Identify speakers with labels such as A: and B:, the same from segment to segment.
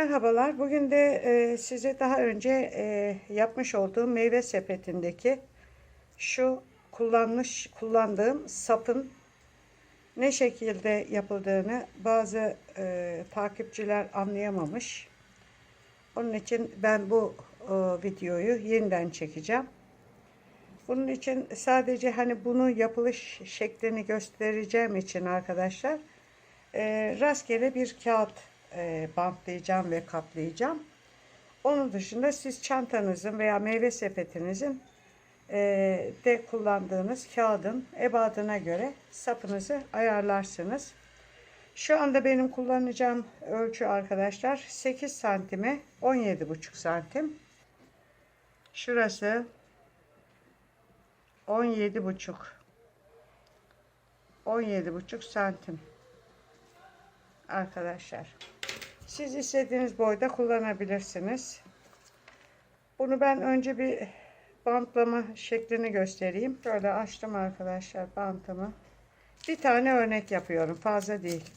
A: Merhabalar. Bugün de e, size daha önce e, yapmış olduğum meyve sepetindeki şu kullanmış kullandığım sapın ne şekilde yapıldığını bazı e, takipçiler anlayamamış. Onun için ben bu e, videoyu yeniden çekeceğim. Bunun için sadece hani bunun yapılış şeklini göstereceğim için arkadaşlar e, rastgele bir kağıt e, bantlayacağım ve katlayacağım. Onun dışında siz çantanızın veya meyve sepetinizin e, de kullandığınız kağıdın ebadına göre sapınızı ayarlarsınız. Şu anda benim kullanacağım ölçü arkadaşlar 8 santime 17,5 santim. Şurası 17,5 17,5 santim arkadaşlar. Siz istediğiniz boyda kullanabilirsiniz. Bunu ben önce bir bantlama şeklini göstereyim. Şöyle açtım arkadaşlar bantımı. Bir tane örnek yapıyorum. Fazla değil.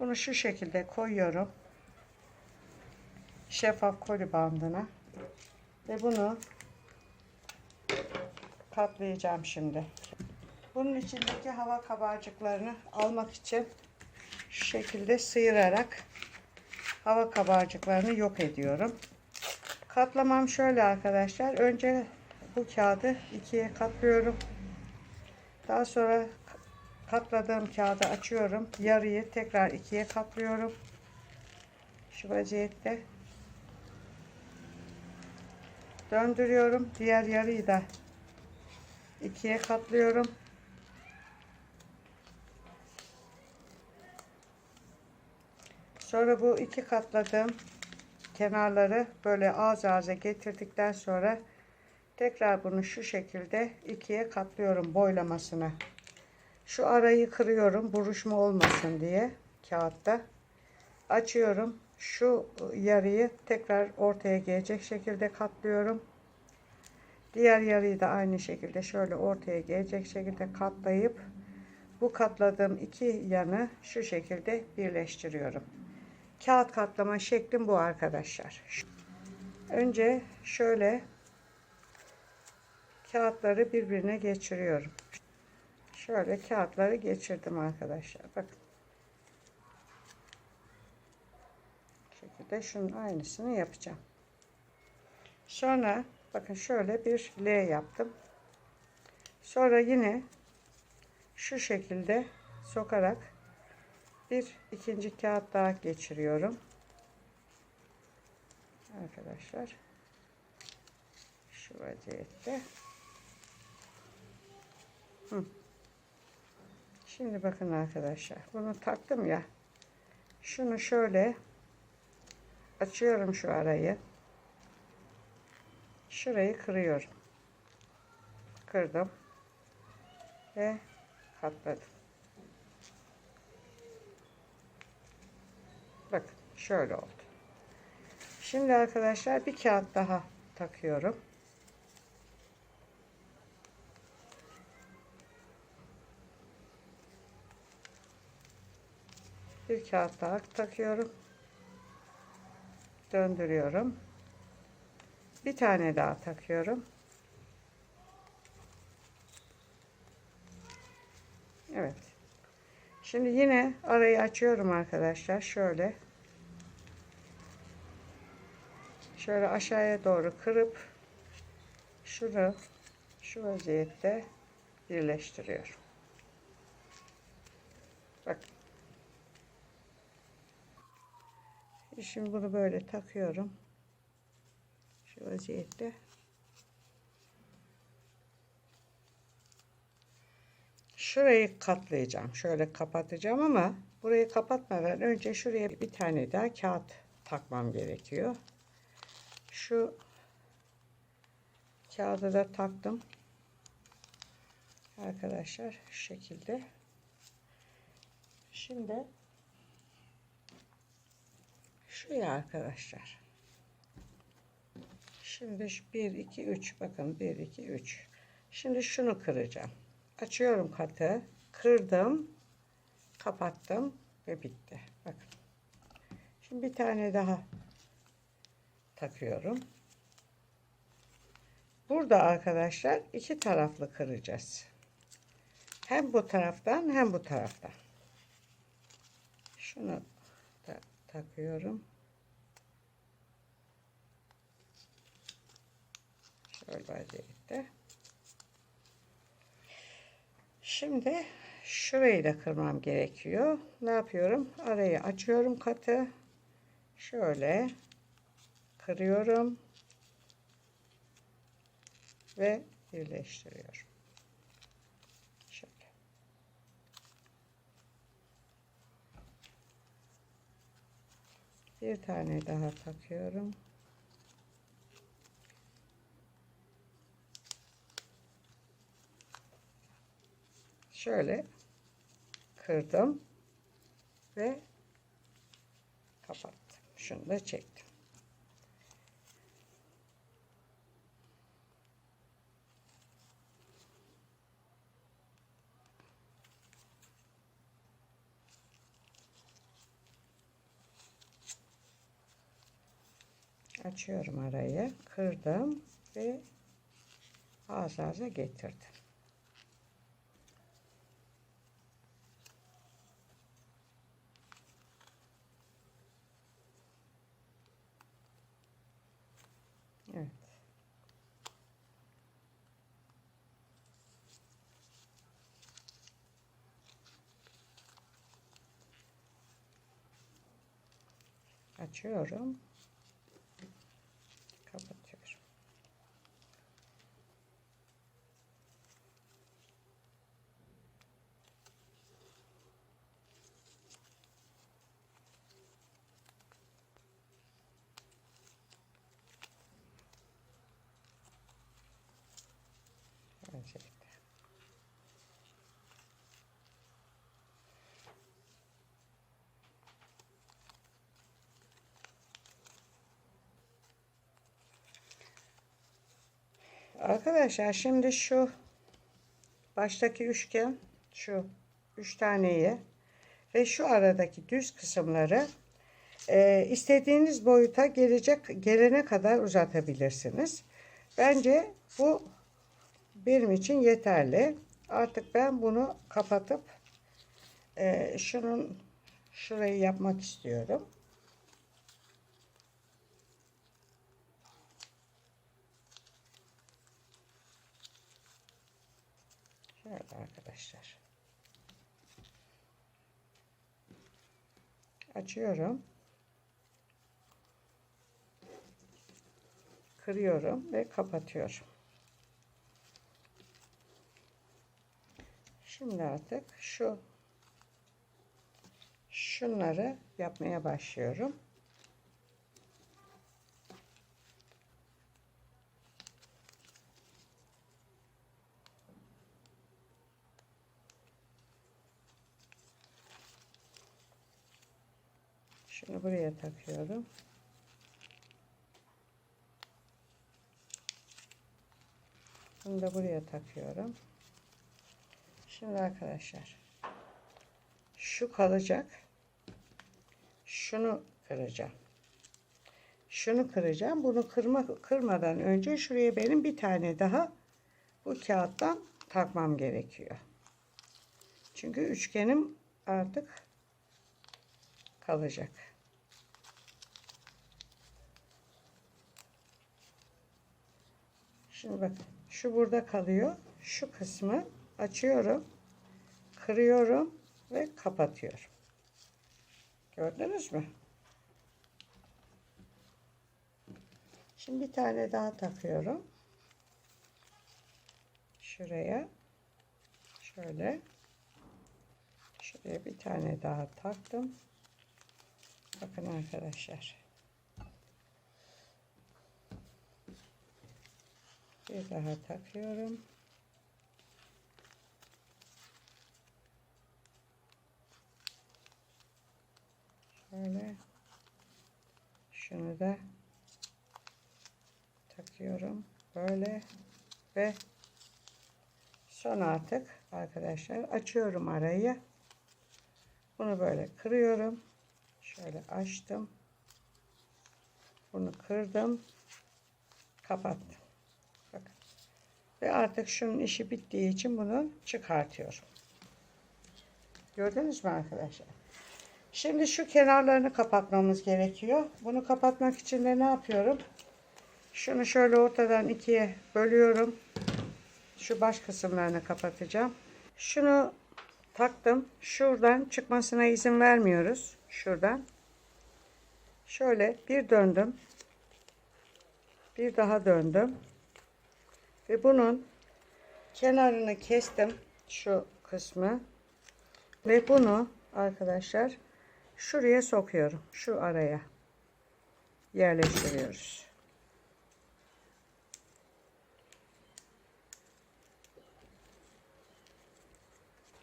A: Bunu şu şekilde koyuyorum. Şeffaf koli bandına. Ve bunu katlayacağım şimdi. Bunun içindeki hava kabarcıklarını almak için şu şekilde sıyırarak hava kabarcıklarını yok ediyorum. Katlamam şöyle arkadaşlar. Önce bu kağıdı ikiye katlıyorum. Daha sonra katladığım kağıdı açıyorum. Yarıyı tekrar ikiye katlıyorum. Şu vaziyette döndürüyorum. Diğer yarıyı da ikiye katlıyorum. Sonra bu iki katladığım kenarları böyle ağız ağza getirdikten sonra tekrar bunu şu şekilde ikiye katlıyorum boylamasına. Şu arayı kırıyorum buruşma olmasın diye kağıtta. Açıyorum. Şu yarıyı tekrar ortaya gelecek şekilde katlıyorum. Diğer yarıyı da aynı şekilde şöyle ortaya gelecek şekilde katlayıp bu katladığım iki yanı şu şekilde birleştiriyorum. Kağıt katlama şeklim bu arkadaşlar. Önce şöyle kağıtları birbirine geçiriyorum. Şöyle kağıtları geçirdim arkadaşlar. Bakın. Bu şekilde şunun aynısını yapacağım. Sonra bakın şöyle bir L yaptım. Sonra yine şu şekilde sokarak bir ikinci kağıt daha geçiriyorum. Arkadaşlar şu vaziyette. Hı. Şimdi bakın arkadaşlar bunu taktım ya. Şunu şöyle açıyorum şu arayı. Şurayı kırıyorum. Kırdım ve katladım. Bakın şöyle oldu. Şimdi arkadaşlar bir kağıt daha takıyorum. Bir kağıt daha takıyorum. Döndürüyorum. Bir tane daha takıyorum. Evet. Şimdi yine arayı açıyorum arkadaşlar. Şöyle. Şöyle aşağıya doğru kırıp şunu şu vaziyette birleştiriyorum. Bak. Şimdi bunu böyle takıyorum. Şu vaziyette. Şurayı katlayacağım. Şöyle kapatacağım ama burayı kapatmadan önce şuraya bir tane daha kağıt takmam gerekiyor. Şu kağıdı da taktım. Arkadaşlar şu şekilde. Şimdi şuraya arkadaşlar. Şimdi 1 2 3 bakın 1 2 3. Şimdi şunu kıracağım. Açıyorum katı. Kırdım. Kapattım ve bitti. Bakın. Şimdi bir tane daha takıyorum. Burada arkadaşlar iki taraflı kıracağız. Hem bu taraftan hem bu taraftan. Şunu da takıyorum. Şöyle vaziyette. Şimdi şurayı da kırmam gerekiyor. Ne yapıyorum? Arayı açıyorum katı. Şöyle kırıyorum ve birleştiriyorum. Şöyle. Bir tane daha takıyorum. Şöyle kırdım ve kapattım. Şunu da çektim. Açıyorum arayı. Kırdım ve ağız ağza getirdim. Evet. Açıyorum. Kapatıyorum. Vaziyette. Arkadaşlar şimdi şu baştaki üçgen şu üç taneyi ve şu aradaki düz kısımları e, istediğiniz boyuta gelecek gelene kadar uzatabilirsiniz. Bence bu benim için yeterli. Artık ben bunu kapatıp e, şunun şurayı yapmak istiyorum. Şöyle arkadaşlar. Açıyorum. Kırıyorum ve kapatıyorum. Şimdi artık şu şunları yapmaya başlıyorum. Şunu buraya takıyorum. Bunu da buraya takıyorum. Şimdi arkadaşlar şu kalacak. Şunu kıracağım. Şunu kıracağım. Bunu kırma, kırmadan önce şuraya benim bir tane daha bu kağıttan takmam gerekiyor. Çünkü üçgenim artık kalacak. Şimdi bak şu burada kalıyor. Şu kısmı açıyorum. Kırıyorum ve kapatıyorum. Gördünüz mü? Şimdi bir tane daha takıyorum. Şuraya. Şöyle. Şuraya bir tane daha taktım. Bakın arkadaşlar. Bir daha takıyorum. Şöyle. Şunu da takıyorum. Böyle ve son artık arkadaşlar açıyorum arayı. Bunu böyle kırıyorum. Şöyle açtım. Bunu kırdım. Kapattım. Bakın. Ve artık şunun işi bittiği için bunu çıkartıyorum. Gördünüz mü arkadaşlar? Şimdi şu kenarlarını kapatmamız gerekiyor. Bunu kapatmak için de ne yapıyorum? Şunu şöyle ortadan ikiye bölüyorum. Şu baş kısımlarını kapatacağım. Şunu taktım. Şuradan çıkmasına izin vermiyoruz. Şuradan. Şöyle bir döndüm. Bir daha döndüm. Ve bunun kenarını kestim. Şu kısmı. Ve bunu arkadaşlar şuraya sokuyorum. Şu araya yerleştiriyoruz.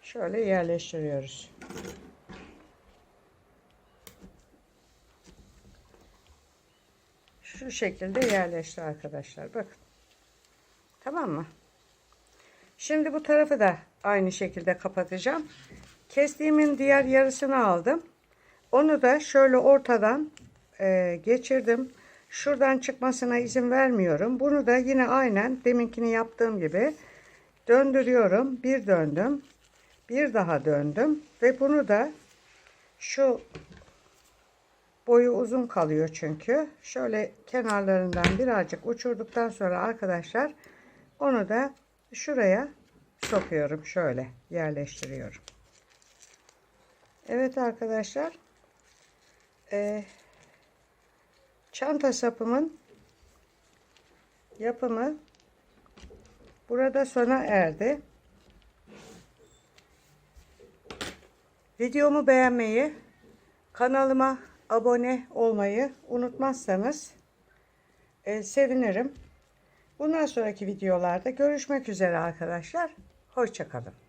A: Şöyle yerleştiriyoruz. Şu şekilde yerleşti arkadaşlar. Bakın. Tamam mı? Şimdi bu tarafı da aynı şekilde kapatacağım. Kestiğimin diğer yarısını aldım. Onu da şöyle ortadan e, geçirdim. Şuradan çıkmasına izin vermiyorum. Bunu da yine aynen deminkini yaptığım gibi döndürüyorum. Bir döndüm. Bir daha döndüm. Ve bunu da şu boyu uzun kalıyor çünkü. Şöyle kenarlarından birazcık uçurduktan sonra arkadaşlar onu da şuraya sokuyorum. Şöyle yerleştiriyorum. Evet arkadaşlar. Ee, çanta sapımın yapımı burada sona erdi. Videomu beğenmeyi, kanalıma abone olmayı unutmazsanız e, sevinirim. Bundan sonraki videolarda görüşmek üzere arkadaşlar. Hoşçakalın.